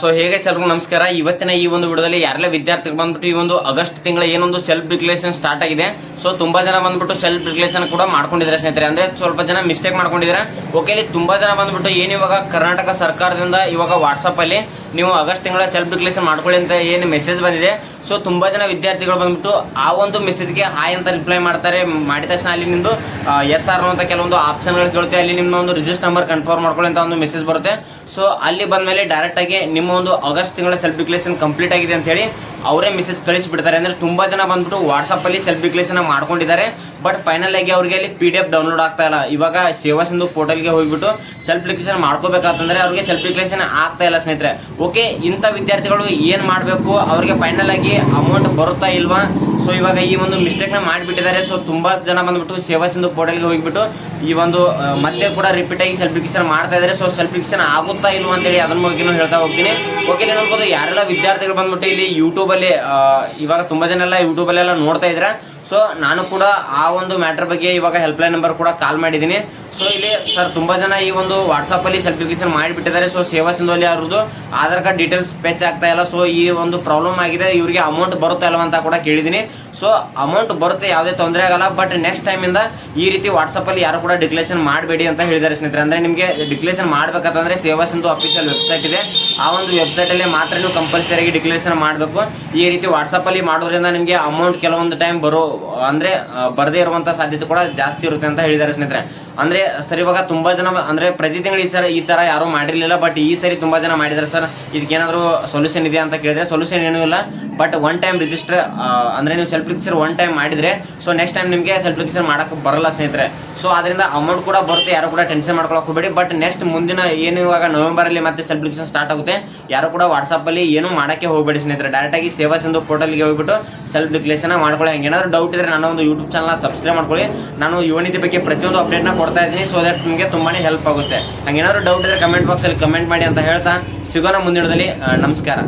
So ಹೇಗೆ ಎಲ್ರಿಗೂ ನಮಸ್ಕಾರ. ಇವತ್ತಿನ ಈ ಒಂದು ವಿಡಿಯೋದಲ್ಲಿ ಯಾರೆಲ್ಲ ವಿದ್ಯಾರ್ಥಿಗಳು ಬಂದ್ಬಿಟ್ಟು ಈ ಒಂದು ಆಗಸ್ಟ್ ತಿಂಗಳ ಏನೊಂದು ಸೆಲ್ಫ್ ರಿಕ್ಲೇಷನ್ ಸ್ಟಾರ್ಟ್ ಆಗಿದೆ. ಸೊ ತುಂಬಾ ಜನ ಬಂದ್ಬಿಟ್ಟು ಸೆಲ್ಫ್ ರಿಕ್ಲೇಷನ್ ಕೂಡ ಮಾಡ್ಕೊಂಡಿದ್ದಾರೆ ಸ್ನೇಹಿತರೆ. ಅಂದ್ರೆ ಸ್ವಲ್ಪ ಜನ ಮಿಸ್ಟೇಕ್ ಮಾಡ್ಕೊಂಡಿದ್ದಾರೆ. ಓಕೆ ಇಲ್ಲಿ ತುಂಬಾ ಜನ ಬಂದ್ಬಿಟ್ಟು ಏನು ಇವಾಗ ಕರ್ನಾಟಕ ಸರ್ಕಾರದಿಂದ ಇವಾಗ ವಾಟ್ಸಪ್ ಅಲ್ಲಿ ನೀವು ಆಗಸ್ಟ್ ತಿಂಗಳ ಸೆಲ್ಫ್ ರಿಕ್ಲೇಷನ್ ಮಾಡ್ಕೊಳ್ಳಿ ಅಂತ ಏನು ಮೆಸೇಜ್ ಬಂದಿದೆ. ಸೊ ತುಂಬಾ ಜನ ವಿದ್ಯಾರ್ಥಿಗಳು ಬಂದ್ಬಿಟ್ಟು ಆ ಒಂದು ಮೆಸೇಜ್ಗೆ ಹಾಯ್ ಅಂತ ರಿಪ್ಲೈ ಮಾಡ್ತಾರೆ. ಮಾಡಿದ ತಕ್ಷಣ ಅಲ್ಲಿ ನಿಮ್ದು ಎಸ್ ಆರ್ ಅಂತ ಕೆಲವೊಂದು ಆಪ್ಷನ್ಗಳು ಕೇಳುತ್ತೆ ಅಲ್ಲಿ ನಿಮ್ಮ ಒಂದು ರಿಜಿಸ್ಟರ್ ನಂಬರ್ ಕನ್ಫರ್ಮ್ ಮಾಡ್ಕೊಳ್ಳಿ ಅಂತ ಒಂದು ಮೆಸೇಜ್ ಬರುತ್ತೆ. ಸೊ ಅಲ್ಲಿ ಬಂದ್ಮೇಲೆ ಡೈರೆಕ್ಟ್ ಆಗಿ ನಿಮ್ಮ ಒಂದು ಆಗಸ್ಟ್ ತಿಂಗಳ ಸೆಲ್ಫ್ ಡಿಕ್ಲೇಷನ್ ಕಂಪ್ಲೀಟ್ ಆಗಿದೆ ಅಂತ ಹೇಳಿ ಅವರೇ ಮೆಸೇಜ್ ಕಳಿಸಿಬಿಡ್ತಾರೆ ಅಂದರೆ ತುಂಬ ಜನ ಬಂದ್ಬಿಟ್ಟು ವಾಟ್ಸಪ್ಪಲ್ಲಿ ಸೆಲ್ಫಿ ಡಿಕ್ಲೇಷನ್ ಮಾಡ್ಕೊಂಡಿದ್ದಾರೆ. ಬಟ್ ಫೈನಲ್ ಆಗಿ ಅವ್ರಿಗೆ ಅಲ್ಲಿ ಪಿ ಡಿ ಎಫ್ ಡೌನ್ಲೋಡ್ ಆಗ್ತಾ ಇಲ್ಲ. ಇವಾಗ ಸೇವಾ ಸಿಂಧು ಪೋರ್ಟಲ್ಗೆ ಹೋಗಿಬಿಟ್ಟು ಸೆಲ್ಫ್ ಡಿಕ್ಲೇಷನ್ ಮಾಡ್ಕೋಬೇಕಂತಂದರೆ ಅವ್ರಿಗೆ ಸೆಲ್ಫ್ ಡಿಕ್ಲೇಷನ್ ಆಗ್ತಾ ಇಲ್ಲ ಸ್ನೇಹಿತರೆ. ಓಕೆ ಇಂಥ ವಿದ್ಯಾರ್ಥಿಗಳು ಏನು ಮಾಡಬೇಕು? ಅವ್ರಿಗೆ ಫೈನಲ್ ಆಗಿ ಅಮೌಂಟ್ ಬರುತ್ತಾ ಇಲ್ವಾ? ಸೊ ಇವಾಗ ಈ ಒಂದು ಮಿಸ್ಟೇಕ್ನ ಮಾಡಿಬಿಟ್ಟಿದ್ದಾರೆ. ಸೊ ತುಂಬಾ ಜನ ಬಂದ್ಬಿಟ್ಟು ಸೇವಾ ಸಿಂಧು ಪೋರ್ಟಲ್ಗೆ ಹೋಗ್ಬಿಟ್ಟು ಈ ಒಂದು ಮತ್ತೆ ಕೂಡ ರಿಪೀಟ್ ಆಗಿ ಸೆಲ್ಫಿಕೇಶನ್ ಮಾಡ್ತಾ ಇದ್ದಾರೆ. ಸೊ ಸೆಲ್ಫಿಕೇಶನ್ ಆಗುತ್ತಾ ಇಲ್ವ ಅಂತೇಳಿ ಅದನ್ನ ಬಗ್ಗೆನೂ ಹೇಳ್ತಾ ಹೋಗ್ತೀನಿ. ಓಕೆ ನೋಡ್ಬೋದು ಯಾರೆಲ್ಲ ವಿದ್ಯಾರ್ಥಿಗಳು ಬಂದ್ಬಿಟ್ಟು ಇಲ್ಲಿ ಯೂಟ್ಯೂಬ್ ಅಲ್ಲಿ ಇವಾಗ ತುಂಬಾ ಜನ ಎಲ್ಲ ಯೂಟ್ಯೂಬ್ ಅಲ್ಲೆಲ್ಲ ನೋಡ್ತಾ ಇದ್ರ. ಸೊ ನಾನು ಕೂಡ ಆ ಒಂದು ಮ್ಯಾಟರ್ ಬಗ್ಗೆ ಇವಾಗ ಹೆಲ್ಪ್ ಲೈನ್ ನಂಬರ್ ಕೂಡ ಕಾಲ್ ಮಾಡಿದ್ದೀನಿ. ಸೊ ಇಲ್ಲಿ ಸರ್ ತುಂಬಾ ಜನ ಈ ಒಂದು ವಾಟ್ಸಪ್ಪಲ್ಲಿ ಅಲ್ಲಿ ಸರ್ಟಿಫಿಕೇಶನ್ ಮಾಡಿಬಿಟ್ಟಿದ್ದಾರೆ. ಸೊ ಸೇವಾ ಸಿಂಧುವಲ್ಲಿ ಅವ್ರದ್ದು ಆಧಾರ್ ಕಾರ್ಡ್ ಡೀಟೇಲ್ಸ್ ಪೆಚ್ ಆಗ್ತಾ ಇಲ್ಲ. ಸೊ ಈ ಒಂದು ಪ್ರಾಬ್ಲಮ್ ಆಗಿದೆ. ಇವರಿಗೆ ಅಮೌಂಟ್ ಬರುತ್ತಾ ಅಂತ ಕೂಡ ಕೇಳಿದ್ದೀನಿ. ಸೊ ಅಮೌಂಟ್ ಬರುತ್ತೆ, ಯಾವುದೇ ತೊಂದರೆ ಆಗಲ್ಲ ಬಟ್ ನೆಕ್ಸ್ಟ್ ಟೈಮಿಂದ ಈ ರೀತಿ ವಾಟ್ಸಪ್ಪಲ್ಲಿ ಯಾರು ಕೂಡ ಡಿಕ್ಲೇಷನ್ ಮಾಡಬೇಡಿ ಅಂತ ಹೇಳಿದ್ದಾರೆ ಸ್ನೇಹಿತರೆ. ಅಂದ್ರೆ ನಿಮಗೆ ಡಿಕ್ಲೇಷನ್ ಮಾಡ್ಬೇಕಂತಂದ್ರೆ ಸೇವಾ ಸಿಂಧು ಅಫಿಷಿಯಲ್ ವೆಬ್ಸೈಟ್ ಇದೆ. ಆ ಒಂದು ವೆಬ್ಸೈಟ್ ಅಲ್ಲಿ ಮಾತ್ರ ನೀವು ಕಂಪಲ್ಸರಿಯಾಗಿ ಡಿಕ್ಲೇಷನ್ ಮಾಡಬೇಕು. ಈ ರೀತಿ ವಾಟ್ಸಪ್ಪಲ್ಲಿ ಮಾಡೋದ್ರಿಂದ ನಿಮಗೆ ಅಮೌಂಟ್ ಕೆಲವೊಂದು ಟೈಮ್ ಬರೋ, ಅಂದ್ರೆ ಬರದೇ ಇರುವಂಥ ಸಾಧ್ಯತೆ ಕೂಡ ಜಾಸ್ತಿ ಇರುತ್ತೆ ಅಂತ ಹೇಳಿದ್ದಾರೆ ಸ್ನೇಹಿತರೆ. ಅಂದ್ರೆ ಸರ್, ಇವಾಗ ತುಂಬಾ ಜನ ಅಂದ್ರೆ ಪ್ರತಿ ತಿಂಗಳು ಈ ಸರ ಈ ತರ ಯಾರು ಮಾಡಿರ್ಲಿಲ್ಲ ಬಟ್ ಈ ಸರಿ ತುಂಬಾ ಜನ ಮಾಡಿದ್ದಾರೆ ಸರ್. ಇದಕ್ಕೇನಾದ್ರು ಸೊಲ್ಯೂಷನ್ ಇದೆ ಅಂತ ಕೇಳಿದ್ರೆ ಸೊಲ್ಯೂಷನ್ ಏನೂ ಇಲ್ಲ ಬಟ್ ಒನ್ ಟೈಮ್ ರಿಜಿಸ್ಟರ್ ಅಂದ್ರೆ ನೀವು ಸೆಲ್ಫ್ ರಿಜಿಸ್ಟರ್ ಒನ್ ಟೈಮ್ ಮಾಡಿದ್ರೆ ಸೊ ನೆಕ್ಸ್ಟ್ ಟೈಮ್ ನಿಮಗೆ ಸೆಲ್ಫ್ ರಿಜಿಸ್ಟರ್ ಮಾಡಕ್ಕೆ ಬರಲ್ಲ ಸ್ನೇಹಿತರೆ. ಸೊ ಅದರಿಂದ ಅಮೌಂಟ್ ಕೂಡ ಬರುತ್ತೆ, ಯಾರು ಕೂಡ ಟೆನ್ಷನ್ ಮಾಡ್ಕೊಳಕ್ ಹೋಗಬೇಡಿ ಬಟ್ ನೆಕ್ಸ್ಟ್ ಮುಂದಿನ ಏನು ಇವಾಗ ನವೆಂಬರ್ ಅಲ್ಲಿ ಮತ್ತೆ ಸೆಲ್ಫ್ ರಿಜಿಸ್ಟರ್ ಸ್ಟಾರ್ಟ್ ಆಗುತ್ತೆ, ಯಾರು ಕೂಡ ವಾಟ್ಸಪ್ ಅಲ್ಲಿ ಏನು ಮಾಡಕ್ಕೆ ಹೋಗಬೇಡಿ ಸ್ನೇಹಿತರೆ. ಡೈರೆಕ್ಟ್ ಆಗಿ ಸೇವಾ ಸಿಂಧು ಪೋರ್ಟಲ್ಗೆ ಹೋಗ್ಬಿಟ್ಟು ಸೆಲ್ಫ್ ಡಿಕ್ಲೇಷನ್ ಮಾಡ್ಕೊಳ್ಳಿ. ಏನಾದ್ರು ಡೌಟ್ ಇದ್ರೆ ನನ್ನ ಒಂದು ಯೂಟ್ಯೂಬ್ ಚಾನಲ್ ಸಬ್ಸ್ಕ್ರೈಬ್ ಮಾಡ್ಕೊಳ್ಳಿ. ನಾನು ಯುವನಿತಿ ಬಗ್ಗೆ ಪ್ರತಿಯೊಂದು ಅಪ್ಡೇಟ್ನ ಕೊಡ್ತಾ ಇದ್ದೀನಿ ಸೊ ದಟ್ ನಿಮಗೆ ತುಂಬಾ ಹೆಲ್ಪ್ ಆಗುತ್ತೆ. ಹಂಗೇನಾದ್ರು ಡೌಟ್ ಇದ್ರೆ ಕಮೆಂಟ್ ಬಾಕ್ಸಲ್ಲಿ ಕಮೆಂಟ್ ಮಾಡಿ ಅಂತ ಹೇಳ್ತಾ, ಸಿಗೋಣ ಮುಂದಿನದಲ್ಲಿ ನಮಸ್ಕಾರ.